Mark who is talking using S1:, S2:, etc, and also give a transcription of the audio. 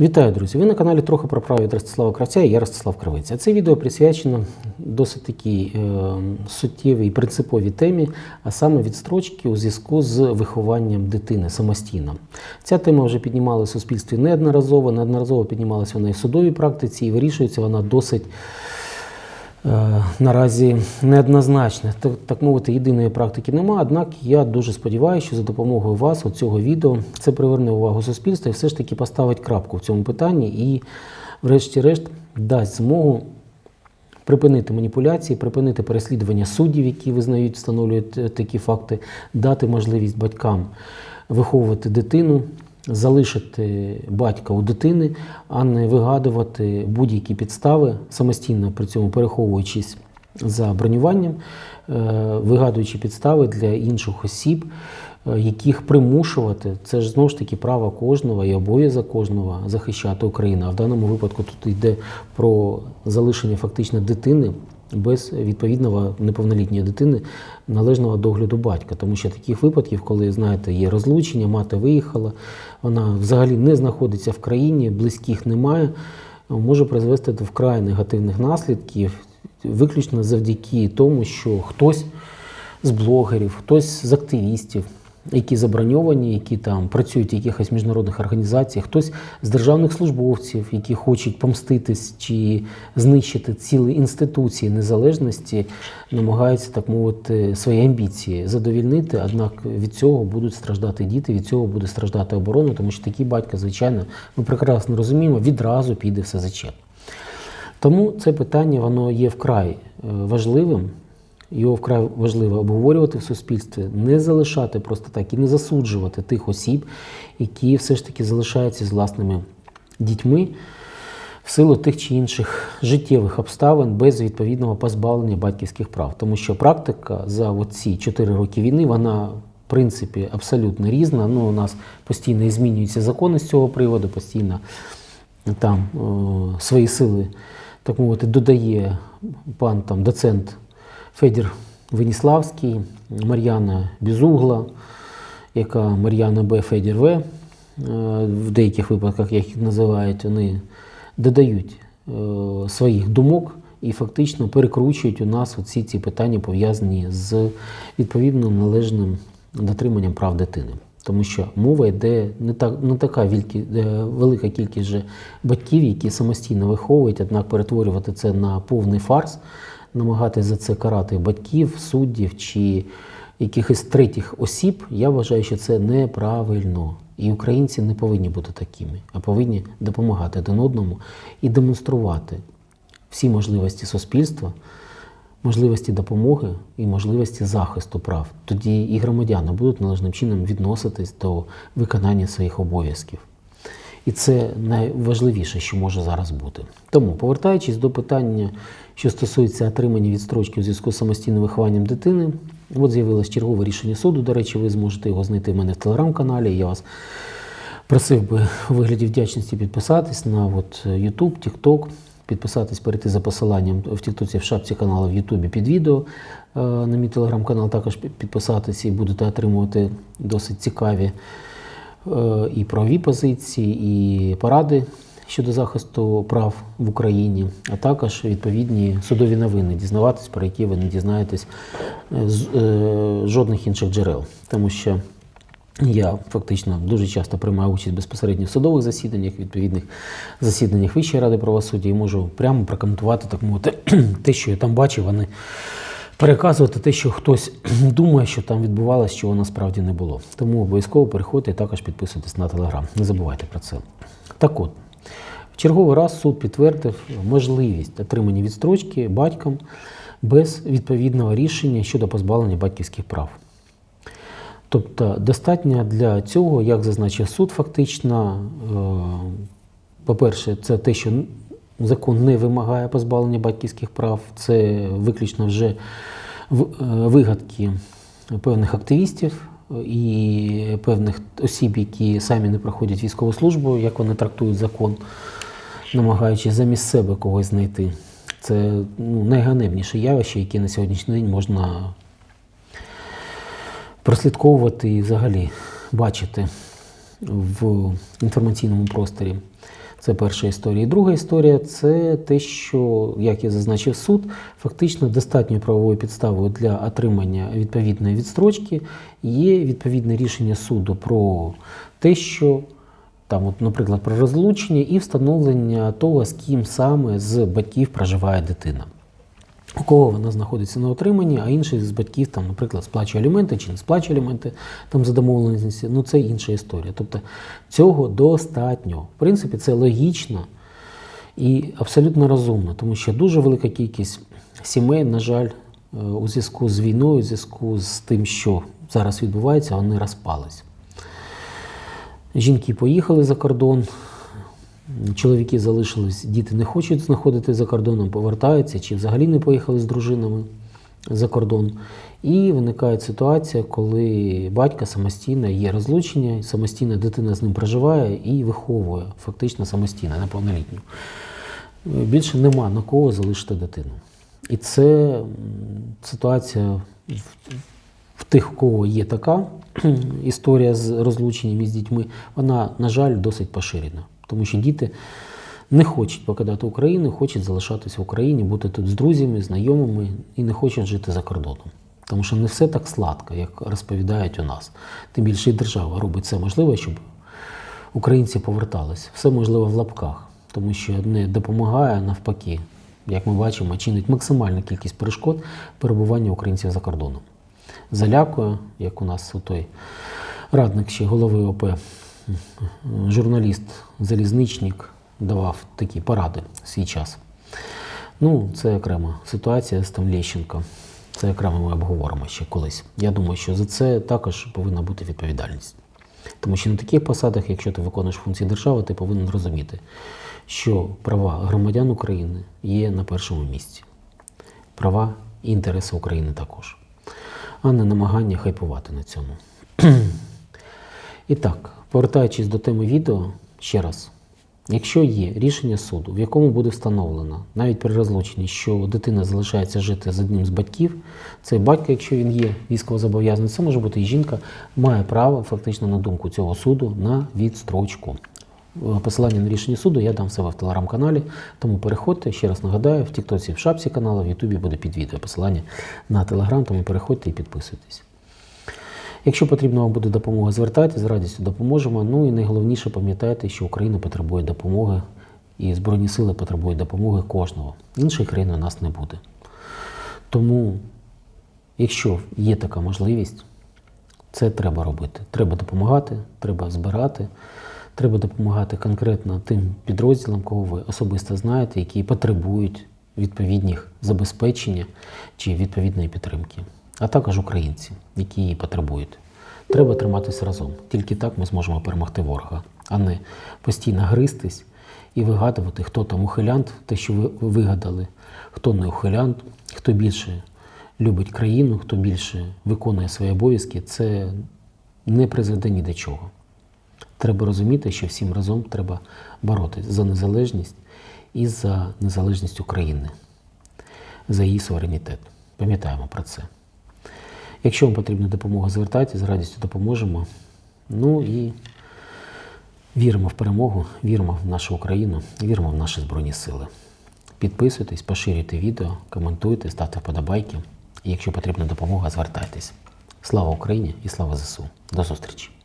S1: Вітаю, друзі! Ви на каналі трохи про право від Ростислава Кравця і я Ростислав Кравець. Це відео присвячено досить такій е, суттєвій принциповій темі, а саме відстрочки у зв'язку з вихованням дитини самостійно. Ця тема вже піднімалася в суспільстві неодноразово, неодноразово піднімалася вона і в судовій практиці, і вирішується вона досить. Е, Наразі неоднозначно, так, так мовити, єдиної практики немає. Однак я дуже сподіваюся, що за допомогою вас, от цього відео, це приверне увагу суспільства і все ж таки поставить крапку в цьому питанні і, врешті-решт, дасть змогу припинити маніпуляції, припинити переслідування суддів, які визнають, встановлюють е, такі факти, дати можливість батькам виховувати дитину, залишити батька у дитини, а не вигадувати будь-які підстави, самостійно при цьому переховуючись за бронюванням, е, вигадуючи підстави для інших осіб, е, яких примушувати, це ж знову ж таки право кожного і обов'язок кожного захищати Україну. А в даному випадку тут йде про залишення фактично дитини без відповідного неповнолітньої дитини належного догляду батька. Тому що таких випадків, коли знаєте, є розлучення, мати виїхала, вона взагалі не знаходиться в країні, близьких немає, може призвести до вкрай негативних наслідків, виключно завдяки тому, що хтось з блогерів, хтось з активістів, які заброньовані, які там працюють в якихось міжнародних організаціях, хтось з державних службовців, які хочуть помститись чи знищити цілі інституції незалежності, намагаються так мовити свої амбіції задовільнити. Однак від цього будуть страждати діти, від цього буде страждати оборона, тому що такий батько, звичайно, ми прекрасно розуміємо, відразу піде все зачеп. Тому це питання воно є вкрай е, важливим. Його вкрай важливо обговорювати в суспільстві, не залишати просто так і не засуджувати тих осіб, які все ж таки залишаються з власними дітьми в силу тих чи інших життєвих обставин без відповідного позбавлення батьківських прав. Тому що практика за ці 4 роки війни, вона в принципі абсолютно різна. Ну, у нас постійно змінюються закони з цього приводу, постійно там е, свої сили, так мовити, додає пан там доцент. Федір Веніславський, Мар'яна Бізугла, яка Мар'яна Б. Федір В. е, В деяких випадках, як їх називають, вони додають е, своїх думок і фактично перекручують у нас оці ці питання, пов'язані з відповідним належним дотриманням прав дитини. Тому що мова йде не так, не така вількі, е, велика кількість же батьків, які самостійно виховують, однак перетворювати це на повний фарс намагатися за це карати батьків, суддів чи якихось третіх осіб, я вважаю, що це неправильно. І українці не повинні бути такими, а повинні допомагати один одному і демонструвати всі можливості суспільства, можливості допомоги і можливості захисту прав. Тоді і громадяни будуть належним чином відноситись до виконання своїх обов'язків. І це найважливіше, що може зараз бути. Тому, повертаючись до питання, що стосується отримання відстрочки у зв'язку з самостійним вихованням дитини, от з'явилось чергове рішення суду. До речі, ви зможете його знайти в мене в телеграм-каналі. Я вас просив би у вигляді вдячності підписатись на от YouTube, TikTok, підписатись, перейти за посиланням в Тіктоці в шапці каналу в Ютубі під відео е, на мій телеграм-канал, також підписатись і будете отримувати досить цікаві і правові позиції, і поради щодо захисту прав в Україні, а також відповідні судові новини, дізнаватись, про які ви не дізнаєтесь е, з е, жодних інших джерел. Тому що я фактично дуже часто приймаю участь безпосередньо в судових засіданнях, відповідних засіданнях Вищої ради правосуддя і можу прямо прокоментувати так мовити те, що я там бачив, а не переказувати те, що хтось думає, що там відбувалося, чого насправді не було. Тому обов'язково переходьте і також підписуйтесь на телеграм. Не забувайте про це. Так от, в черговий раз суд підтвердив можливість отримання відстрочки батькам без відповідного рішення щодо позбавлення батьківських прав. Тобто достатньо для цього, як зазначив суд, фактично, е, по-перше, це те, що закон не вимагає позбавлення батьківських прав, це виключно вже е, вигадки певних активістів і певних осіб, які самі не проходять військову службу, як вони трактують закон, намагаючись замість себе когось знайти. Це ну, найганебніше явище, яке на сьогоднішній день можна прослідковувати і взагалі бачити в інформаційному просторі. Це перша історія. І друга історія це те, що, як я зазначив, суд фактично достатньою правовою підставою для отримання відповідної відстрочки є відповідне рішення суду про те, що там, от, наприклад, про розлучення і встановлення того, з ким саме з батьків проживає дитина. У кого вона знаходиться на отриманні, а інший з батьків, там, наприклад, сплачує аліменти чи не сплачує аліменти там, за домовленості, ну це інша історія. Тобто цього достатньо. В принципі, це логічно і абсолютно розумно, тому що дуже велика кількість сімей, на жаль, е, у зв'язку з війною, у зв'язку з тим, що зараз відбувається, вони розпались. Жінки поїхали за кордон, чоловіки залишились, діти не хочуть знаходити за кордоном, повертаються чи взагалі не поїхали з дружинами за кордон. І виникає ситуація, коли батька самостійно є розлучення, самостійно дитина з ним проживає і виховує фактично самостійно, неповнолітню. Більше нема на кого залишити дитину. І це ситуація в- в тих, у кого є така історія з розлученням із дітьми, вона, на жаль, досить поширена. Тому що діти не хочуть покидати Україну, хочуть залишатися в Україні, бути тут з друзями, знайомими і не хочуть жити за кордоном. Тому що не все так сладко, як розповідають у нас. Тим більше і держава робить все можливе, щоб українці поверталися. Все можливо в лапках, тому що не допомагає навпаки, як ми бачимо, чинить максимальну кількість перешкод перебування українців за кордоном. Залякує, як у нас у той радник ще голови ОП, журналіст, залізничник давав такі поради в свій час. Ну, це окрема ситуація з там Лещенко. Це окремо ми обговоримо ще колись. Я думаю, що за це також повинна бути відповідальність. Тому що на таких посадах, якщо ти виконуєш функції держави, ти повинен розуміти, що права громадян України є на першому місці. Права і інтереси України також, а не намагання хайпувати на цьому. І так, повертаючись до теми відео, ще раз. Якщо є рішення суду, в якому буде встановлено навіть при розлученні, що дитина залишається жити з одним з батьків, цей батько, якщо він є військовозобов'язаний, це може бути і жінка, має право фактично на думку цього суду на відстрочку. Е, Посилання на рішення суду я дам себе в телеграм-каналі, тому переходьте, ще раз нагадаю, в Тіктоці, в шапці каналу, в Ютубі буде під відео посилання на телеграм, тому переходьте і підписуйтесь. Якщо потрібна вам буде допомога, звертайтеся, з радістю допоможемо. Ну і найголовніше пам'ятайте, що Україна потребує допомоги, і Збройні сили потребують допомоги кожного. Іншої країни у нас не буде. Тому, якщо є така можливість, це треба робити. Треба допомагати, треба збирати, треба допомагати конкретно тим підрозділам, кого ви особисто знаєте, які потребують відповідних забезпечення чи відповідної підтримки, а також українці, які її потребують. Треба триматися разом. Тільки так ми зможемо перемогти ворога, а не постійно гристись і вигадувати, хто там ухилянт, те, що ви ви вигадали, хто не ухилянт, хто більше любить країну, хто більше виконує свої обов'язки, це не призведе ні до чого. Треба розуміти, що всім разом треба боротися за незалежність і за незалежність України, за її суверенітет. Пам'ятаємо про це. Якщо вам потрібна допомога, звертайтеся, з радістю допоможемо. Ну і віримо в перемогу, віримо в нашу Україну, віримо в наші Збройні Сили. Підписуйтесь, поширюйте відео, коментуйте, ставте вподобайки. І якщо потрібна допомога, звертайтесь. Слава Україні і слава ЗСУ. До зустрічі!